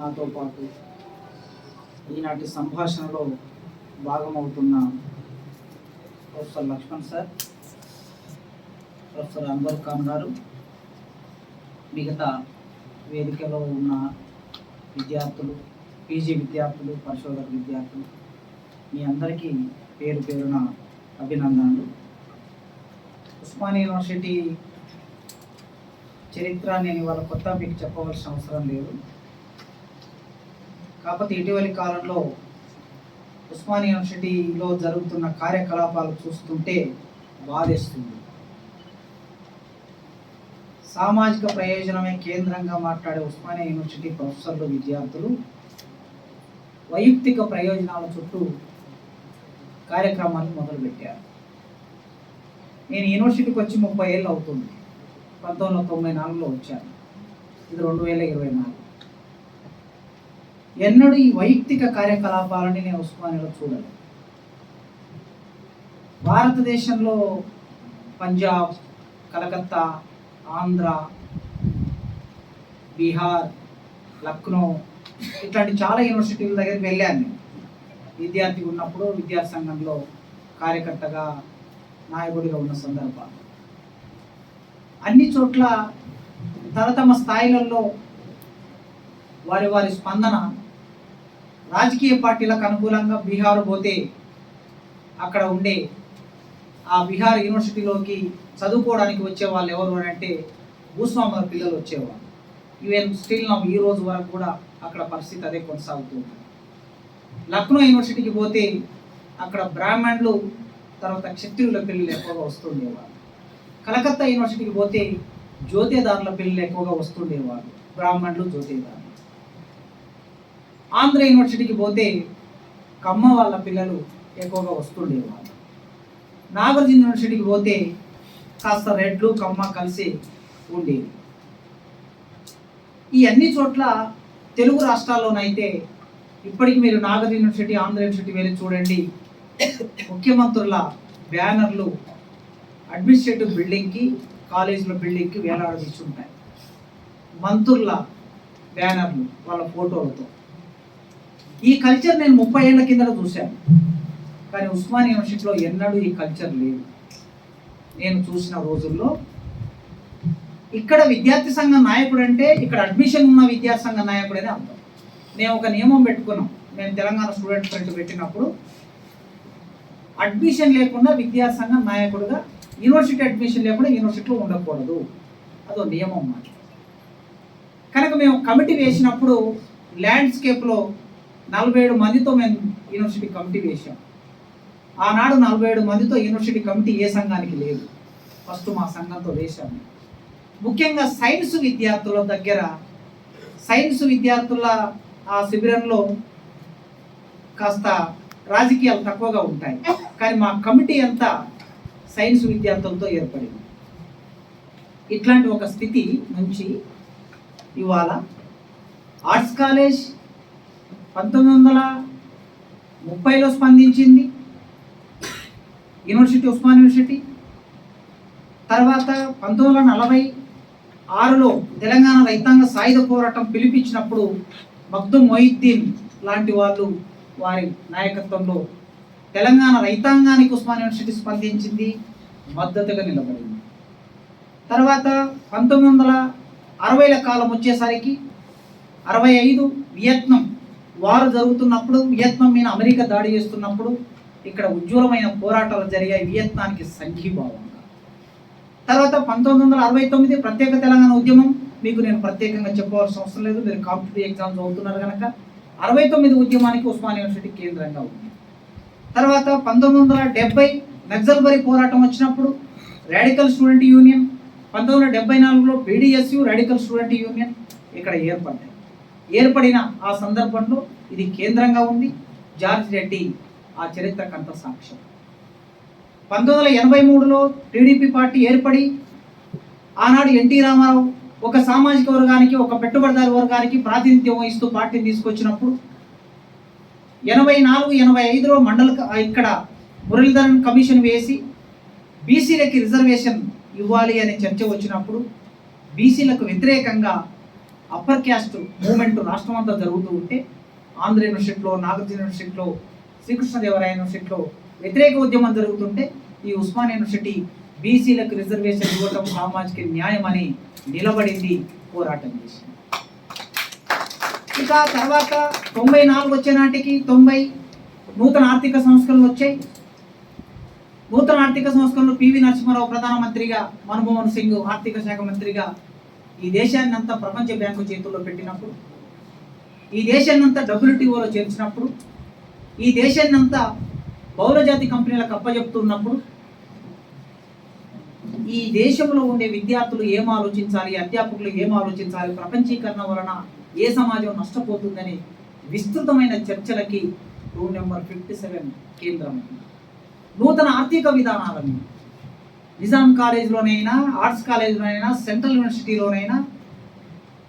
నాతో పాటు ఈనాటి సంభాషణలో భాగమవుతున్న professor Laxman sir professor Anwar Khan గారు మిగతా వేదికలో ఉన్న విద్యార్థులు పీజీ విద్యార్థులు పరిశోధక విద్యార్థులు మీ అందరికీ పేరు పేరున అభినందనలు. ఉస్మానియా యూనివర్సిటీ చరిత్ర నేను ఇవాళ కొత్త మీకు చెప్పవలసిన అవసరం లేదు. కాకపోతే ఇటీవలి కాలంలో ఉస్మానియా యూనివర్సిటీలో జరుగుతున్న కార్యకలాపాలు చూస్తుంటే బాధేస్తుంది. సామాజిక ప్రయోజనమే కేంద్రంగా మాట్లాడే ఉస్మానియా యూనివర్సిటీ ప్రొఫెసర్లు విద్యార్థులు వైయక్తిక ప్రయోజనాల చుట్టూ కార్యక్రమాన్ని మొదలుపెట్టారు. నేను యూనివర్సిటీకి వచ్చి ముప్పై ఏళ్ళు అవుతుంది. పంతొమ్మిది వందల తొంభై నాలుగులో వచ్చాను. ఇది రెండు వేల ఇరవై నాలుగు. ఎన్నడూ ఈ వైయక్తిక కార్యకలాపాలని నేను ఉస్మానియాలో చూడలేదు భారతదేశంలో పంజాబ్ కలకత్తా ఆంధ్ర బీహార్ లక్నో ఇట్లాంటి చాలా యూనివర్సిటీల దగ్గరికి వెళ్ళాను నేను. ఉన్నప్పుడు విద్యార్థి సంఘంలో కార్యకర్తగా నాయకుడిగా ఉన్న సందర్భాలు. అన్ని చోట్ల తమ తమ స్థాయిలలో వారి వారి స్పందన రాజకీయ పార్టీలకు అనుకూలంగా బీహార్ పోతే అక్కడ ఉండే ఆ బీహార్ యూనివర్సిటీలోకి చదువుకోవడానికి వచ్చే వాళ్ళు ఎవరు అని అంటే భూస్వాముల పిల్లలు వచ్చేవాళ్ళు. ఈవెన్ స్టిల్ నా ఈ రోజు వరకు కూడా అక్కడ పరిస్థితి అదే కొనసాగుతుంది. లక్నో యూనివర్సిటీకి పోతే అక్కడ బ్రాహ్మణులు తర్వాత క్షత్రియుల పిల్లలు ఎక్కువగా వస్తుండేవారు కలకత్తా యూనివర్సిటీకి పోతే జ్యోతిదారుల పిల్లలు ఎక్కువగా వస్తుండేవారు బ్రాహ్మణులు జ్యోతిదారులు. ఆంధ్ర యూనివర్సిటీకి పోతే కమ్మ వాళ్ళ పిల్లలు ఎక్కువగా వస్తుండేవాళ్ళు నాగార్జున యూనివర్సిటీకి పోతే కాస్త రెడ్లు కమ్మ కలిసి ఉండేవి. ఈ అన్ని చోట్ల తెలుగు రాష్ట్రాల్లోనైతే ఇప్పటికి మీరు నాగర్ యూనివర్సిటీ ఆంధ్ర యూనివర్సిటీ వెళ్ళి చూడండి ముఖ్యమంత్రుల బ్యానర్లు అడ్మినిస్ట్రేటివ్ బిల్డింగ్కి కాలేజీల బిల్డింగ్కి వేలాడదీసి ఉంటాయి. మంత్రుల బ్యానర్లు వాళ్ళ ఫోటోలతో. ఈ కల్చర్ నేను ముప్పై ఏళ్ళ కిందట చూశాను. కానీ ఉస్మాన్ యూనివర్సిటీలో ఎన్నడూ ఈ కల్చర్ లేదు. నేను చూసిన రోజుల్లో ఇక్కడ విద్యార్థి సంఘ నాయకుడు అంటే ఇక్కడ అడ్మిషన్ ఉన్న విద్యార్థి సంఘ నాయకుడని అర్థం. మేము ఒక నియమం పెట్టుకున్నాం. నేను తెలంగాణ స్టూడెంట్ ఫ్రంట్ పెట్టినప్పుడు అడ్మిషన్ లేకుండా విద్యార్థి సంఘం నాయకుడుగా యూనివర్సిటీ అడ్మిషన్ లేకుండా యూనివర్సిటీలో ఉండకూడదు. అదో నియమం మాట. కనుక మేము కమిటీ వేసినప్పుడు ల్యాండ్స్కేప్లో నలభై ఏడు మందితో మేము యూనివర్సిటీ కమిటీ వేసాం ఆనాడు నలభై ఏడు మందితో యూనివర్సిటీ కమిటీ ఏ సంఘానికి లేదు. ఫస్ట్ మా సంఘంతో వేశాము ముఖ్యంగా సైన్స్ విద్యార్థుల దగ్గర సైన్స్ విద్యార్థుల ఆ శిబిరంలో కాస్త రాజకీయాలు తక్కువగా ఉంటాయి. కానీ మా కమిటీ అంతా సైన్స్ విద్యార్థులతో ఏర్పడింది. ఇట్లాంటి ఒక స్థితి నుంచి ఇవాళ ఆర్ట్స్ కాలేజ్ పంతొమ్మిది వందల ముప్పైలో స్పందించింది. University Osman university. తర్వాత పంతొమ్మిది వందల నలభై ఆరులో తెలంగాణ రైతాంగ సాయుధ పోరాటం పిలిపించినప్పుడు మగ్దుం మొయిద్దీన్ లాంటి వాళ్ళు వారి నాయకత్వంలో తెలంగాణ రైతాంగానికి ఉస్మాన్ యూనివర్సిటీ స్పందించింది. మద్దతుగా నిలబడింది. తర్వాత పంతొమ్మిది వందల అరవైల కాలం వచ్చేసరికి అరవై ఐదు వియత్నం వారు జరుగుతున్నప్పుడు వియత్నాం మీద అమెరికా దాడి చేస్తున్నప్పుడు ఇక్కడ ఉజ్వలమైన పోరాటాలు జరిగాయి. వియత్నానికి సంఘీభావంగా తర్వాత పంతొమ్మిది వందల అరవై తొమ్మిది ప్రత్యేక తెలంగాణ ఉద్యమం. మీకు నేను ప్రత్యేకంగా చెప్పవలసిన అవసరం లేదు. మీరు కాంపిటేటివ్ ఎగ్జామ్స్ చదువుతున్నారు కనుక అరవై తొమ్మిది ఉద్యమానికి ఉస్మాన్ యూనివర్సిటీ కేంద్రంగా ఉంది. తర్వాత పంతొమ్మిది వందల డెబ్బై నక్సల్బరీ పోరాటం వచ్చినప్పుడు రాడికల్ స్టూడెంట్ యూనియన్. పంతొమ్మిది వందల డెబ్బై నాలుగులో పీడిఎస్యు రాడికల్ స్టూడెంట్ యూనియన్ ఇక్కడ ఏర్పడ్డాయి. ఏర్పడిన ఆ సందర్భంలో ఇది కేంద్రంగా ఉంది. జార్జ్ రెడ్డి ఆ చరిత్రకంత సాక్ష్యం. పంతొమ్మిది వందల ఎనభై మూడులో టీడీపీ పార్టీ ఏర్పడి ఆనాడు ఎన్టీ రామారావు ఒక సామాజిక వర్గానికి ఒక పెట్టుబడిదారు వర్గానికి ప్రాతినిధ్యం వహిస్తూ పార్టీని తీసుకొచ్చినప్పుడు ఎనభై నాలుగు ఎనభై ఐదులో మండల ఇక్కడ మురళీధరన్ కమిషన్ వేసి బీసీలకి రిజర్వేషన్ ఇవ్వాలి అనే చర్చ వచ్చినప్పుడు బీసీలకు వ్యతిరేకంగా అప్పర్ క్యాస్ట్ మూమెంట్ రాష్ట్రం అంతా జరుగుతూ ఉంటే ఆంధ్ర యూనివర్సిటీలో నాగార్జున యూనివర్సిటీలో శ్రీకృష్ణదేవరాయ యూనివర్సిటీలో వ్యతిరేక ఉద్యమం జరుగుతుంటే ఈ ఉస్మాన్ యూనివర్సిటీ బీసీలకు రిజర్వేషన్ ఇవ్వటం సామాజిక న్యాయం అని నిలబడింది పోరాటం చేసింది. ఇక తర్వాత తొంభై నాలుగు వచ్చే నాటికి తొంభై నూతన ఆర్థిక సంస్కరణలు వచ్చాయి. నూతన ఆర్థిక సంస్కరణలు పివి నరసింహారావు ప్రధానమంత్రిగా మన్మోహన్ సింగ్ ఆర్థిక శాఖ మంత్రిగా ఈ దేశాన్ని అంతా ప్రపంచ బ్యాంకు చేతుల్లో పెట్టినప్పుడు ఈ దేశాన్ని అంతా డబ్ల్యూటీఓలో చేర్చినప్పుడు ఈ దేశాన్ని అంతా బహుళజాతి కంపెనీలకు అప్పజెప్తున్నప్పుడు ఈ దేశంలో ఉండే విద్యార్థులు ఏం ఆలోచించాలి అధ్యాపకులు ఏం ఆలోచించాలి ప్రపంచీకరణ వలన ఏ సమాజం నష్టపోతుందని విస్తృతమైన చర్చలకి రూల్ నెంబర్ ఫిఫ్టీ సెవెన్ కేంద్రం. నూతన ఆర్థిక విధానాలను నిజాం కాలేజీలోనైనా ఆర్ట్స్ కాలేజీలోనైనా సెంట్రల్ యూనివర్సిటీలోనైనా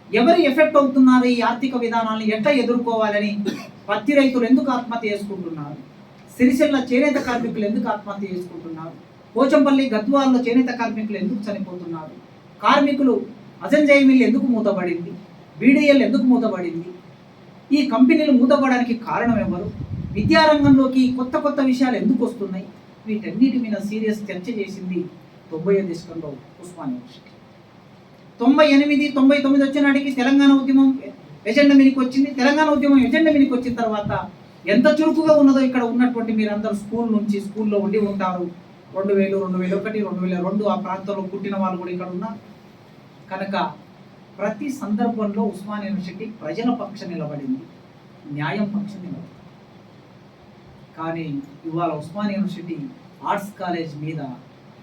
ఎవరు ఎఫెక్ట్ అవుతున్నారు ఈ ఆర్థిక విధానాలను ఎట్లా ఎదుర్కోవాలని పత్తి రైతులు ఎందుకు ఆత్మహత్య చేసుకుంటున్నారు? సిరిసిల్ల చేనేత కార్మికులు ఎందుకు ఆత్మహత్య చేసుకుంటున్నారు? పోచంపల్లి గద్వాల్లో చేనేత కార్మికులు ఎందుకు చనిపోతున్నారు? కార్మికులు అజంజయ మిల్ ఎందుకు మూతపడింది? బీడీఎల్ ఎందుకు మూతపడింది? ఈ కంపెనీలు మూతపడడానికి కారణం ఎవరు? విద్యారంగంలోకి కొత్త కొత్త విషయాలు ఎందుకు వస్తున్నాయి? వీటన్నిటి మీద సీరియస్ చర్చ చేసింది తొంభై దశకంలో ఉస్మాని యూనివర్సిటీ తొంభై ఎనిమిది తొంభై తొమ్మిది వచ్చే నాటికి తెలంగాణ ఉద్యమం ఎజెండా మీదకి వచ్చింది. తెలంగాణ ఉద్యమం ఎజెండా మీదకి వచ్చిన తర్వాత ఎంత చురుకుగా ఉన్నదో ఇక్కడ ఉన్నటువంటి మీరందరూ స్కూల్ నుంచి స్కూల్లో ఉండి ఉంటారు. రెండు వేలు రెండు వేల ఒకటి రెండు వేల రెండు ఆ ప్రాంతంలో పుట్టిన వాళ్ళు కూడా ఇక్కడ ఉన్నారు కనుక ప్రతి సందర్భంలో ఉస్మాన్ యూనివర్సిటీ ప్రజల పక్షం నిలబడింది. న్యాయం పక్షం నిలబడింది. కానీ ఇవాళ ఉస్మాన్ యూనివర్సిటీ ఆర్ట్స్ కాలేజ్ మీద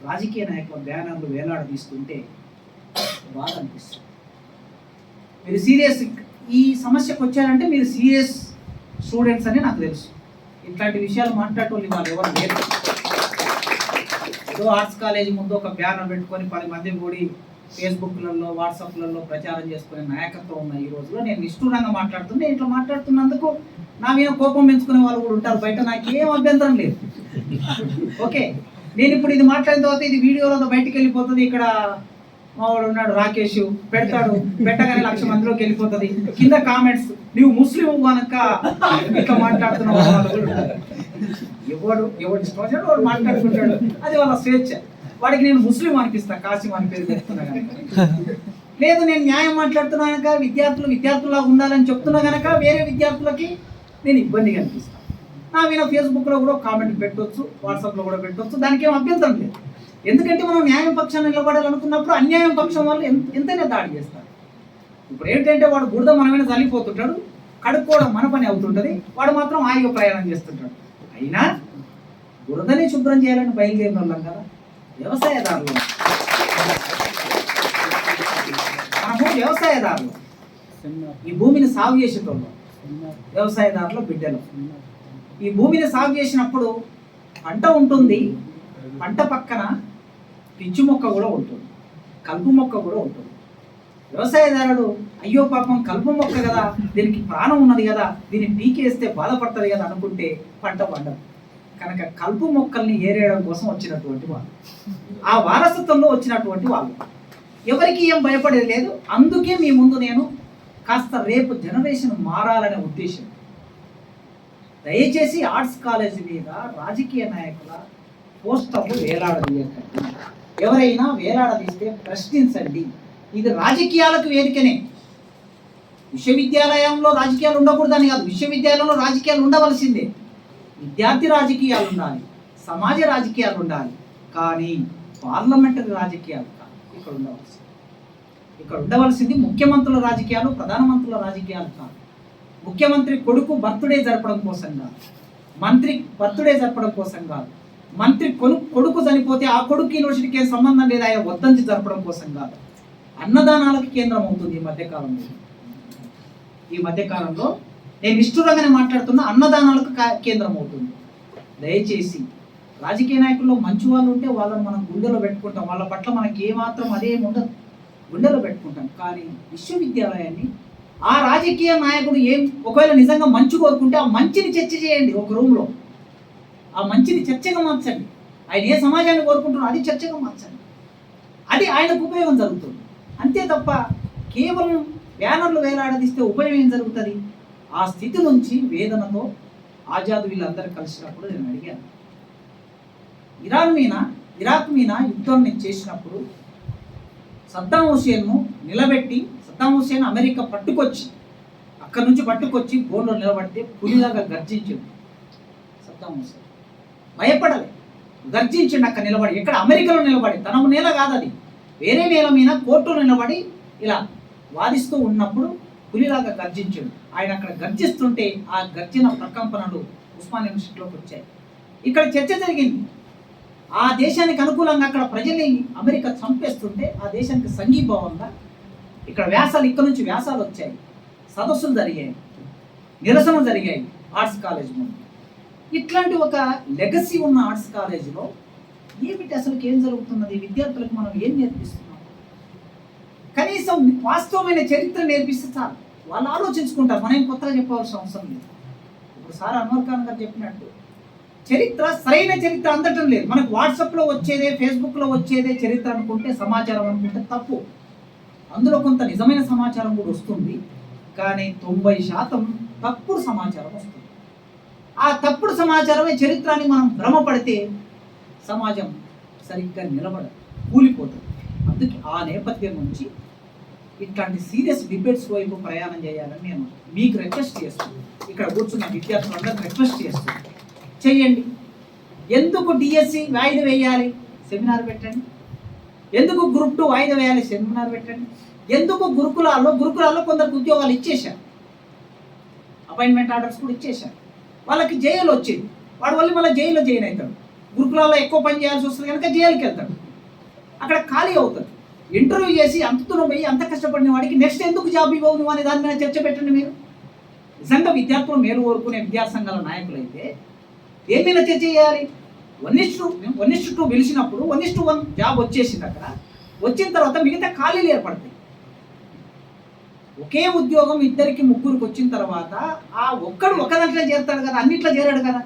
రాజకీయ నాయకుల బ్యానర్లు వేలాడదీస్తుంటే బాధ అనిపిస్తుంది మీరు సీరియస్ ఈ సమస్యకు వచ్చారంటే మీరు సీరియస్ స్టూడెంట్స్ అని నాకు తెలుసు. ఇట్లాంటి విషయాలు మాట్లాడటం వాళ్ళు ఎవరు లేరు. ఏదో ఆర్ట్స్ కాలేజ్ ముందు ఒక బ్యానర్ పెట్టుకొని పది మంది కూడి ఫేస్బుక్లలో వాట్సాప్లలో ప్రచారం చేసుకునే నాయకత్వం ఉన్న ఈ రోజులో నేను నిష్ఠూరంగా మాట్లాడుతున్నా. ఇట్లా మాట్లాడుతున్నందుకు నా మీద కోపం పెంచుకునే వాళ్ళు కూడా ఉంటారు. బయట నాకు ఏం అభ్యంతరం లేదు. ఓకే. నేను ఇప్పుడు ఇది మాట్లాడిన తర్వాత ఇది వీడియోలో బయటకు వెళ్ళిపోతుంది. ఇక్కడ మావాడు ఉన్నాడు రాకేష్. పెడతాడు. పెట్టగానే లక్ష మందిలోకి వెళ్ళిపోతుంది. కింద కామెంట్స్ నువ్వు ముస్లిం కనుక ఇట్లా మాట్లాడుతున్నావు ఎవడు ఎవడు ఇష్టం వాడు మాట్లాడుకుంటాడు. అది వాళ్ళ స్వేచ్ఛ. వాడికి నేను ముస్లిం అనిపిస్తా కాసిం అని పేరు పెట్టుకున్నా లేదు నేను న్యాయం మాట్లాడుతున్నా కనుక విద్యార్థులు విద్యార్థులా ఉండాలని చెప్తున్నా కనుక వేరే విద్యార్థులకి నేను ఇబ్బంది కనిపిస్తాను మీద ఫేస్బుక్లో కూడా కామెంట్ పెట్టొచ్చు వాట్సాప్లో కూడా పెట్టొచ్చు. దానికి ఏం అభ్యంతరం లేదు. ఎందుకంటే మనం న్యాయం పక్షాన్ని నిలబడాలనుకున్నప్పుడు అన్యాయం పక్షం వాళ్ళు ఎంత- ఎంతైనా దాడి చేస్తారు. ఇప్పుడు ఏంటంటే వాడు బురద మనమైన చల్లిపోతుంటాడు కడుక్కోవడం మన పని అవుతుంటది వాడు మాత్రం హాయిగా ప్రయాణం చేస్తుంటాడు. అయినా బురదని శుభ్రం చేయాలని బయలుదేరిన వాళ్ళం కదా వ్యవసాయదారులు. మనము వ్యవసాయదారులు. ఈ భూమిని సాగు చేసేటోళ్ళం. వ్యవసాయదారుల బిడ్డలు. ఈ భూమిని సాగు చేసినప్పుడు పంట ఉంటుంది పంట పక్కన పిచ్చి మొక్క కూడా ఉంటుంది కలుపు మొక్క కూడా ఉంటుంది. వ్యవసాయదారుడు అయ్యో పాపం కలుపు మొక్క కదా దీనికి ప్రాణం ఉన్నది కదా దీన్ని పీకేస్తే బాధపడుతుంది కదా అనుకుంటే పంట పండదు. కనుక కలుపు మొక్కల్ని ఏరేయడం కోసం వచ్చినటువంటి వాళ్ళు. ఆ వారసత్వంలో వచ్చినటువంటి వాళ్ళు. ఎవరికి ఏం భయపడేది లేదు. అందుకే మీ ముందు నేను కాస్త రేపు జనరేషన్ మారాలనే ఉద్దేశం. దయచేసి ఆర్ట్స్ కాలేజ్ మీద రాజకీయ నాయకుల పోస్టర్లు వేలాడదీయకండి. ఎవరైనా వేలాడదీస్తే ప్రశ్నించండి. ఇది రాజకీయాలకు వేదికనే. విశ్వవిద్యాలయంలో రాజకీయాలు ఉండకూడదని కాదు. విశ్వవిద్యాలయంలో రాజకీయాలు ఉండవలసిందే. విద్యార్థి రాజకీయాలు ఉండాలి. సమాజ రాజకీయాలు ఉండాలి. కానీ పార్లమెంటరీ రాజకీయాలు కాదు. ఇక్కడ ఉండవలసింది. ఇక్కడ ఉండవలసింది ముఖ్యమంత్రుల రాజకీయాలు ప్రధానమంత్రుల రాజకీయాలు కాదు. ముఖ్యమంత్రి కొడుకు బర్త్డే జరపడం కోసం కాదు. మంత్రి బర్త్డే జరపడం కోసం కాదు. మంత్రి కొను కొడుకు చనిపోతే ఆ కొడుకు యూనివర్సిటీకి ఏం సంబంధం లేదా? ఆయన వద్దంచి జరపడం కోసం కాదు. అన్నదానాలకు కేంద్రం అవుతుంది ఈ మధ్యకాలంలో. ఈ మధ్యకాలంలో నేను నిష్ఠురంగానే మాట్లాడుతున్నా అన్నదానాలకు కేంద్రం అవుతుంది. దయచేసి రాజకీయ నాయకుల్లో మంచి వాళ్ళు ఉంటే వాళ్ళని మనం గుండెలో పెట్టుకుంటాం. వాళ్ళ పట్ల మనకి ఏమాత్రం అదేం ఉండదు. గుండెలో పెట్టుకుంటాం. కానీ విశ్వవిద్యాలయాన్ని ఆ రాజకీయ నాయకుడు ఏం ఒకవేళ నిజంగా మంచి కోరుకుంటే ఆ మంచిని చర్చ చేయండి ఒక రూమ్లో. ఆ మంచిని చర్చగా మార్చండి. ఆయన ఏ సమాజాన్ని కోరుకుంటున్నారో అది చర్చగా మార్చండి. అది ఆయనకు ఉపయోగం జరుగుతుంది. అంతే తప్ప కేవలం బ్యానర్లు వేలాడదీస్తే ఉపయోగం ఏం జరుగుతుంది? ఆ స్థితి నుంచి వేదనతో ఆజాద్ వీళ్ళందరూ కలిసినప్పుడు నేను అడిగాను. ఇరాన్ మీద ఇరాక్ మీద యుద్ధం నేను చేసినప్పుడు సద్దాం హుసేన్ను నిలబెట్టి సద్దాం హుసేన్ అమెరికా పట్టుకొచ్చి అక్కడి నుంచి పట్టుకొచ్చి బోర్డులో నిలబడితే పులిలాగా గర్జించింది సద్దాం హుసేన్ భయపడలే. గర్జించండి అక్కడ నిలబడి ఎక్కడ అమెరికాలో నిలబడి తన నేల కాదు అది. వేరే నేల మీద కోర్టులో నిలబడి ఇలా వాదిస్తూ ఉన్నప్పుడు పులిలాగా గర్జించాడు. ఆయన అక్కడ గర్జిస్తుంటే ఆ గర్జన ప్రకంపనలు ఉస్మాన్ యూనివర్సిటీలోకి వచ్చాయి. ఇక్కడ చర్చ జరిగింది. ఆ దేశానికి అనుకూలంగా అక్కడ ప్రజల్ని అమెరికా చంపేస్తుంటే ఆ దేశానికి సంఘీభావంగా ఇక్కడ వ్యాసాలు ఇక్కడ నుంచి వ్యాసాలు వచ్చాయి. సదస్సులు జరిగాయి. నిరసనలు జరిగాయి ఆర్ట్స్ కాలేజ్ ముందు. ఇట్లాంటి ఒక లెగసీ ఉన్న ఆర్ట్స్ కాలేజీలో ఏమిటి అసలు ఏం జరుగుతున్నది? విద్యార్థులకు మనం ఏం నేర్పిస్తున్నాం? కనీసం వాస్తవమైన చరిత్ర నేర్పిస్తే చాలు. వాళ్ళు ఆలోచించుకుంటారు. మనం కొత్తగా చెప్పవలసిన అవసరం లేదు. ఇప్పుడు సార్ అన్వర్ ఖాన్ గారు చెప్పినట్టు చరిత్ర సరైన చరిత్ర అందటం లేదు. మనకు వాట్సాప్లో వచ్చేదే ఫేస్బుక్లో వచ్చేదే చరిత్ర అనుకుంటే సమాచారం అనుకుంటే తప్పు. అందులో కొంత నిజమైన సమాచారం కూడా వస్తుంది. కానీ తొంభై శాతం తప్పుడు సమాచారం వస్తుంది. ఆ తప్పుడు సమాచారమే చరిత్రని మనం భ్రమపడితే సమాజం సరిగ్గా నిలబడదు కూలిపోతుంది. అందుకే ఆ నేపథ్యం నుంచి ఇట్లాంటి సీరియస్ డిబేట్స్ వైపు ప్రయాణం చేయాలని నేను మీకు రిక్వెస్ట్ చేస్తున్నాను. ఇక్కడ కూర్చున్న విద్యార్థులందరూ రిక్వెస్ట్ చేస్తున్నాను. చెయ్యండి ఎందుకు డిఎస్సి వాయిదా వేయాలి? సెమినార్ పెట్టండి. ఎందుకు గ్రూప్ టూ వాయిదా వేయాలి? సెమినార్ పెట్టండి. ఎందుకు గురుకులాల్లో గురుకులాల్లో కొందరికి ఉద్యోగాలు ఇచ్చేశారు? అపాయింట్మెంట్ ఆర్డర్స్ కూడా ఇచ్చేశారు. వాళ్ళకి జైలు వచ్చింది. వాడి వల్ల మళ్ళీ జైల్లో జైన్ అవుతాడు. గురుకులాల్లో ఎక్కువ పని చేయాల్సి వస్తుంది కనుక జైలుకి వెళ్తాడు. అక్కడ ఖాళీ అవుతుంది ఇంటర్వ్యూ చేసి అంత దూరం పోయి అంత కష్టపడిన వాడికి నెక్స్ట్ ఎందుకు జాబ్ ఇవ్వవు నువ్వు అనే దాని మీద చర్చ పెట్టండి మీరు. నిజంగా విద్యార్థులు మేలు కోరుకునే విద్యాసంఘాల నాయకులైతే ఏం మీద చర్చ చేయాలి? One is two one is two పిలిచినప్పుడు one is two one job వచ్చేసింది అక్కడ. వచ్చిన తర్వాత మిగతా ఖాళీలు ఏర్పడతాయి. ఒకే ఉద్యోగం ఇద్దరికి ముగ్గురికి వచ్చిన తర్వాత ఆ ఒక్కడు ఒక దాంట్లో చేరుతాడు కదా అన్నిట్లో చేరాడు కదా.